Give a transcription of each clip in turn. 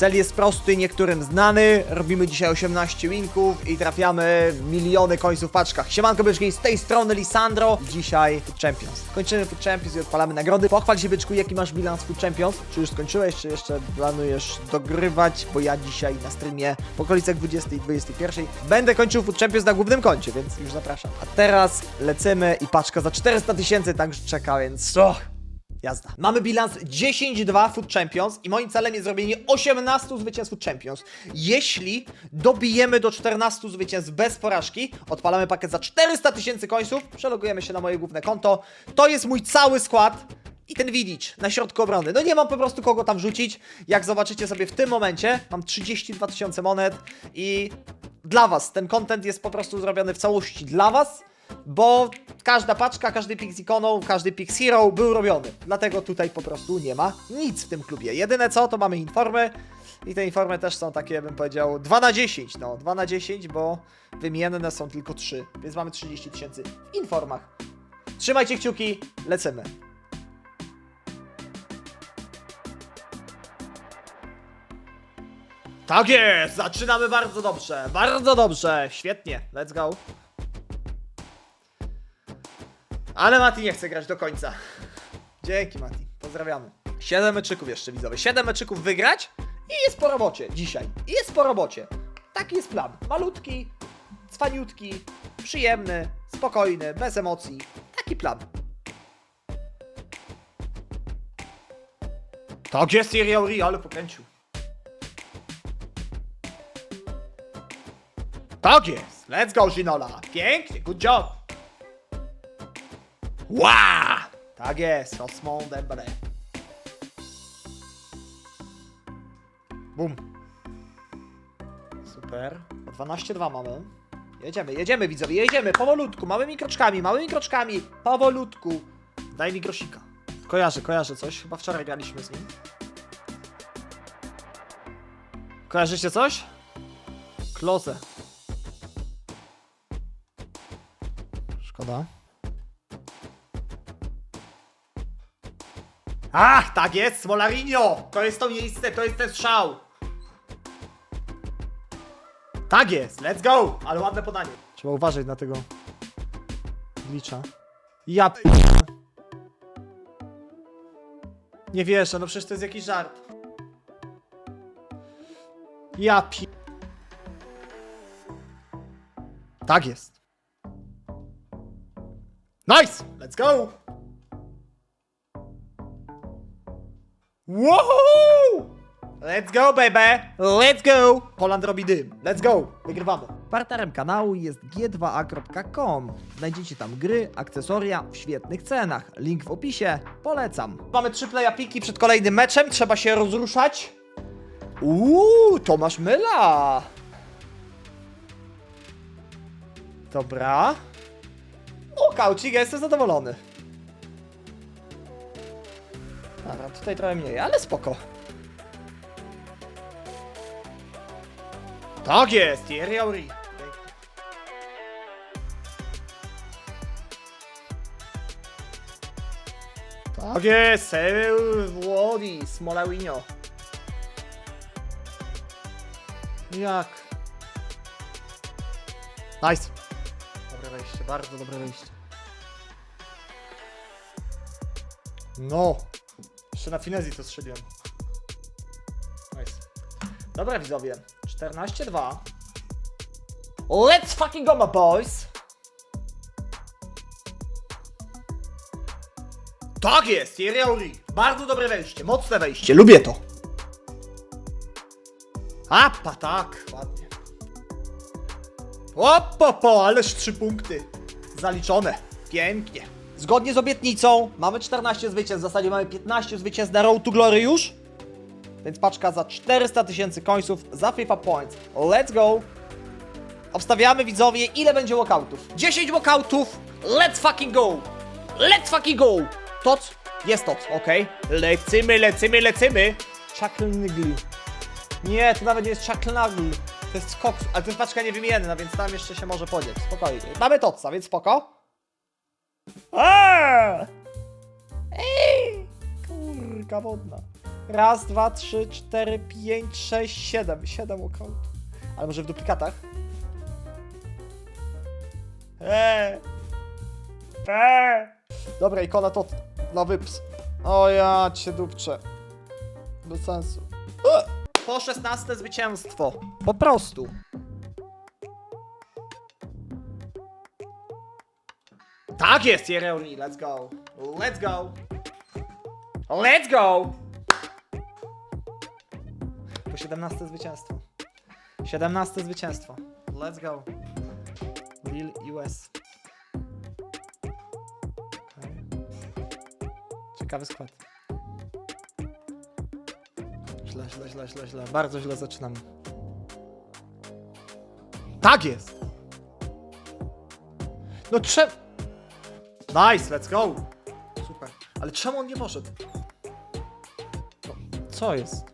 Cel jest prosty, niektórym znany. Robimy dzisiaj 18 winków i trafiamy miliony końców w paczkach. Siemanko byczki, z tej strony Lisandro. Dzisiaj Food Champions. Kończymy Food Champions i odpalamy nagrody. Pochwal się byczku, jaki masz bilans Food Champions? Czy już skończyłeś, czy jeszcze planujesz dogrywać? Bo ja dzisiaj na streamie w okolicach 20 i 21 będę kończył Food Champions na głównym koncie, więc już zapraszam. A teraz lecimy i paczka za 400 tysięcy także czeka, więc... Oh. Jazda. Mamy bilans 10-2 Food Champions i moim celem jest zrobienie 18 zwycięstw Food Champions. Jeśli dobijemy do 14 zwycięstw bez porażki, odpalamy pakiet za 400 tysięcy końców, przelogujemy się na moje główne konto. To jest mój cały skład. I ten Vidic na środku obrony. No nie mam po prostu kogo tam wrzucić. Jak zobaczycie sobie w tym momencie, mam 32 tysiące monet i dla was ten content jest po prostu zrobiony w całości dla was bo każda paczka, każdy pik z ikoną, każdy pik z hero był robiony. Dlatego tutaj po prostu nie ma nic w tym klubie. Jedyne co, to mamy informy i te informy też są takie, bym powiedział, 2 na 10. No, 2 na 10, bo wymienne są tylko 3, więc mamy 30 tysięcy w informach. Trzymajcie kciuki, lecimy. Tak jest! Zaczynamy bardzo dobrze, bardzo dobrze, świetnie, let's go. Ale Mati nie chce grać do końca. Dzięki Mati, pozdrawiamy. 7 meczyków jeszcze widzowie. 7 meczyków wygrać i jest po robocie dzisiaj. I jest po robocie. Taki jest plan. Malutki, cwaniutki, przyjemny, spokojny, bez emocji. Taki plan. Tak jest Iri, ale pokręcił. Tak jest. Let's go, Ginola. Pięknie, good job. Wow! Tak jest, Osmond Dembele. Bum. Super. O 12-2 mamy. Jedziemy, jedziemy widzowie, jedziemy, powolutku, małymi kroczkami, małymi kroczkami, powolutku. Daj mi grosika. Kojarzę, kojarzę coś, chyba wczoraj graliśmy z nim. Kojarzycie coś? Klose. Szkoda. Ach, tak jest, Smolarinho! To jest to miejsce, to jest ten strzał! Tak jest, let's go! Ale ładne podanie. Trzeba uważać na tego glitcha. Ja p... Nie wierzę, no przecież to jest jakiś żart. Ja pi... Tak jest. Nice! Let's go! Woohoo! Let's go, baby! Let's go! Poland robi dym. Let's go! Wygrywamy. Partnerem kanału jest g2a.com. Znajdziecie tam gry, akcesoria w świetnych cenach. Link w opisie. Polecam. Mamy trzy playa piki przed kolejnym meczem. Trzeba się rozruszać. Uuu, Tomasz Myla. Dobra. O, kaucik, ja jestem zadowolony. Dobra, tutaj trochę mniej, ale spoko. Tak jest, Thierry Henry. Tak jest, Włodi, Smolawinio. Jak? Nice. Dobre wejście, bardzo dobre wejście. No. Jeszcze na finezji to strzeliłem. Nice. Dobra widzowie. 14-2. Let's fucking go my boys! Tak jest, Thierry Henry. Bardzo dobre wejście, mocne wejście, lubię to. Apa, tak, ładnie. Opo, ależ trzy punkty. Zaliczone. Pięknie. Zgodnie z obietnicą mamy 14 zwycięstw, w zasadzie mamy 15 zwycięstw na Road to Glory już. Więc paczka za 400 tysięcy końców za FIFA Points. Let's go! Obstawiamy widzowie, ile będzie walkoutów. 10 walkoutów! Let's fucking go! Let's fucking go! Toc? Jest toc, okej. Lecimy, lecimy, lecimy! Chucklenagli. Nie, to nawet nie jest Chucklenagli. To jest skok, ale to jest paczka niewymienna, więc tam jeszcze się może podzieć. Spokojnie. Mamy toca, więc spoko. Aaaa! Ej! Kurka wodna. Raz, dwa, trzy, cztery, pięć, sześć, siedem. Siedem walkout. Ale może w duplikatach? Eee. Eee. Dobra, ikona to dla wyps. O ja cię dupczę. Bez sensu. E! Po 16 zwycięstwo. Po prostu. Tak jest, Jereoni. Let's go. Let's go. Let's go! Po 17 zwycięstwo. 17 zwycięstwo. Let's go. Real US. Ciekawy skład. Źle, źle, źle, źle, źle. Bardzo źle zaczynamy. Tak jest! No czemu... Nice, let's go! Super. Ale czemu on nie poszedł? No, Co jest?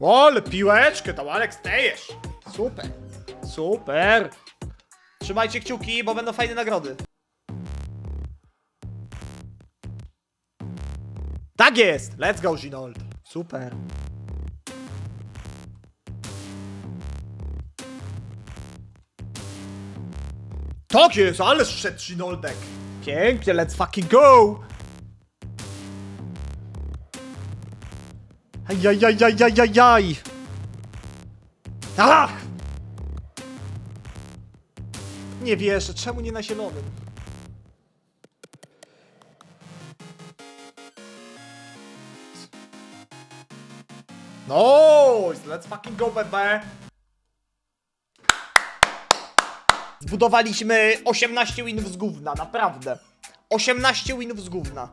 O, ale piłeczkę tam, Alex, tejesz! Super. Super. Trzymajcie kciuki, bo będą fajne nagrody. Tak jest! Let's go, Ginold. Super. Tak jest, ale szedł Ginoldek. Pięknie, let's fucking go! Ajajajajajajaj! Ach! Nie wierzę, czemu nie na zielonym? No, let's fucking go, baby! Zbudowaliśmy 18 winów z gówna, naprawdę. 18 winów z gówna.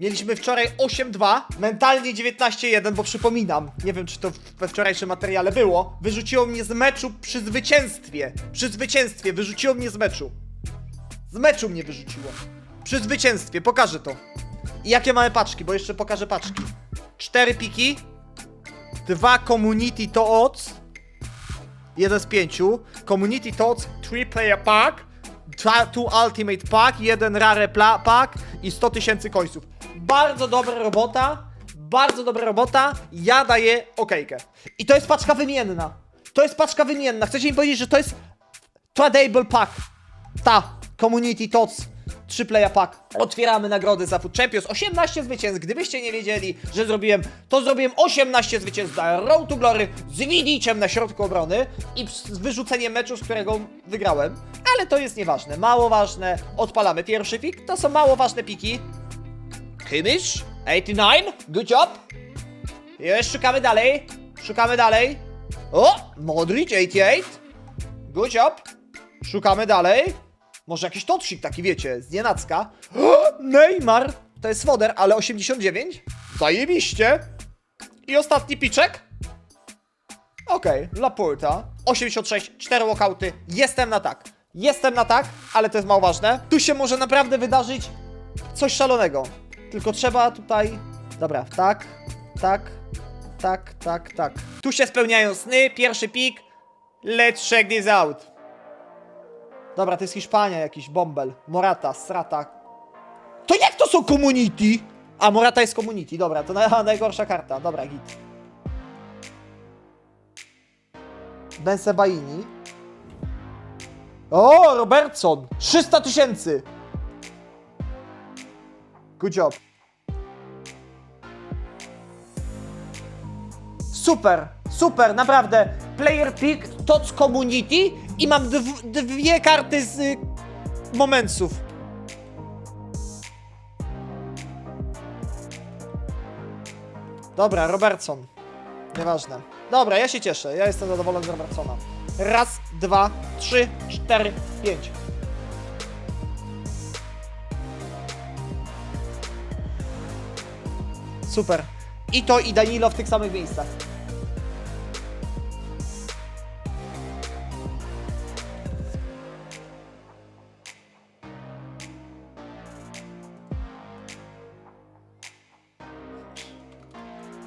Mieliśmy wczoraj 8-2, mentalnie 19-1, bo przypominam, nie wiem czy to we wczorajszym materiale było, wyrzuciło mnie z meczu przy zwycięstwie. Przy zwycięstwie, wyrzuciło mnie z meczu. Z meczu mnie wyrzuciło. Przy zwycięstwie, pokażę to. I jakie mamy paczki, bo jeszcze pokażę paczki. Cztery piki, dwa community to odds, jeden z pięciu, community to odds, three player pack, dwa- two ultimate pack, jeden rare pack i 100 tysięcy końców. Bardzo dobra robota, bardzo dobra robota, ja daję okejkę. I to jest paczka wymienna. To jest paczka wymienna. Chcecie mi powiedzieć, że to jest tradable pack. Ta, community tots. 3 playa pack. Otwieramy nagrody za Food Champions. 18 zwycięstw. Gdybyście nie wiedzieli, że zrobiłem, to zrobiłem 18 zwycięstw dla Road to Glory z Widiciem na środku obrony i z wyrzuceniem meczu, z którego wygrałem. Ale to jest nieważne. Mało ważne. Odpalamy pierwszy pik. To są mało ważne piki. Kimmich, 89, good job. Jeszcze szukamy dalej. Szukamy dalej. O, Modric, 88. Good job. Szukamy dalej. Może jakiś totsik taki, wiecie, z nienacka. Neymar. To jest Swoder, ale 89. Zajebiście. I ostatni piczek. Okej, Laporta. 86, 4 walkouty. Jestem na tak. Jestem na tak, ale to jest mało ważne. Tu się może naprawdę wydarzyć coś szalonego. Tylko trzeba tutaj... Dobra, tak, tak, tak, tak, tak. Tu się spełniają sny, pierwszy pik. Let's check this out. Dobra, to jest Hiszpania, jakiś bąbel. Morata, Strata. To jak to są community? A, Morata jest community, dobra, to na, najgorsza karta. Dobra, git. Bensebaini. O, Robertson! 300 tysięcy! Good job. Super, super, naprawdę. Player pick, TOC community i mam dw dwie karty z y. Dobra, Robertson. Nieważne. Dobra, ja się cieszę. Ja jestem zadowolony z Robertsona. Raz, dwa, trzy, cztery, pięć. Super. I to i Danilo w tych samych miejscach.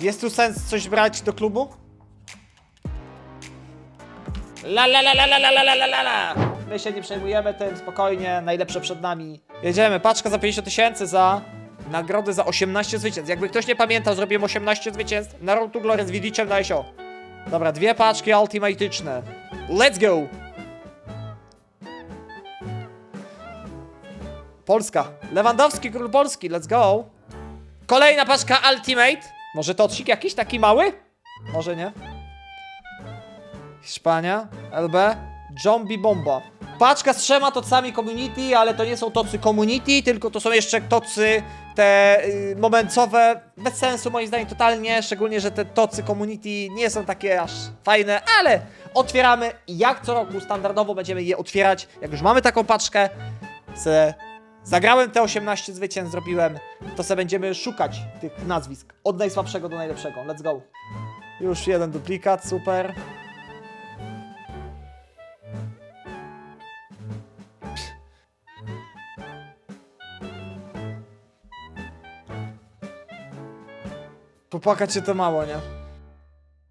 Jest tu sens coś brać do klubu? La la la la la la la la la my się nie przejmujemy tym, spokojnie, najlepsze przed nami. Jedziemy, paczka za 50 tysięcy za nagrody za 18 zwycięstw. Jakby ktoś nie pamiętał, zrobiłem 18 zwycięstw na Road to Glory z Widziczem na SO. Dobra, dwie paczki ultimatyczne. Let's go! Polska. Lewandowski, król Polski, let's go. Kolejna paczka Ultimate. Może tocik jakiś taki mały? Może nie. Hiszpania, LB, Zombie Bomba. Paczka z trzema tocami community, ale to nie są tocy community, tylko to są jeszcze tocy te y, momentowe, bez sensu moim zdaniem totalnie, szczególnie, że te tocy community nie są takie aż fajne, ale otwieramy jak co roku standardowo będziemy je otwierać, jak już mamy taką paczkę, se zagrałem te 18 zwycięstw, zrobiłem, to se będziemy szukać tych nazwisk, od najsłabszego do najlepszego, let's go. Już jeden duplikat, super. Popłakać się to mało, nie?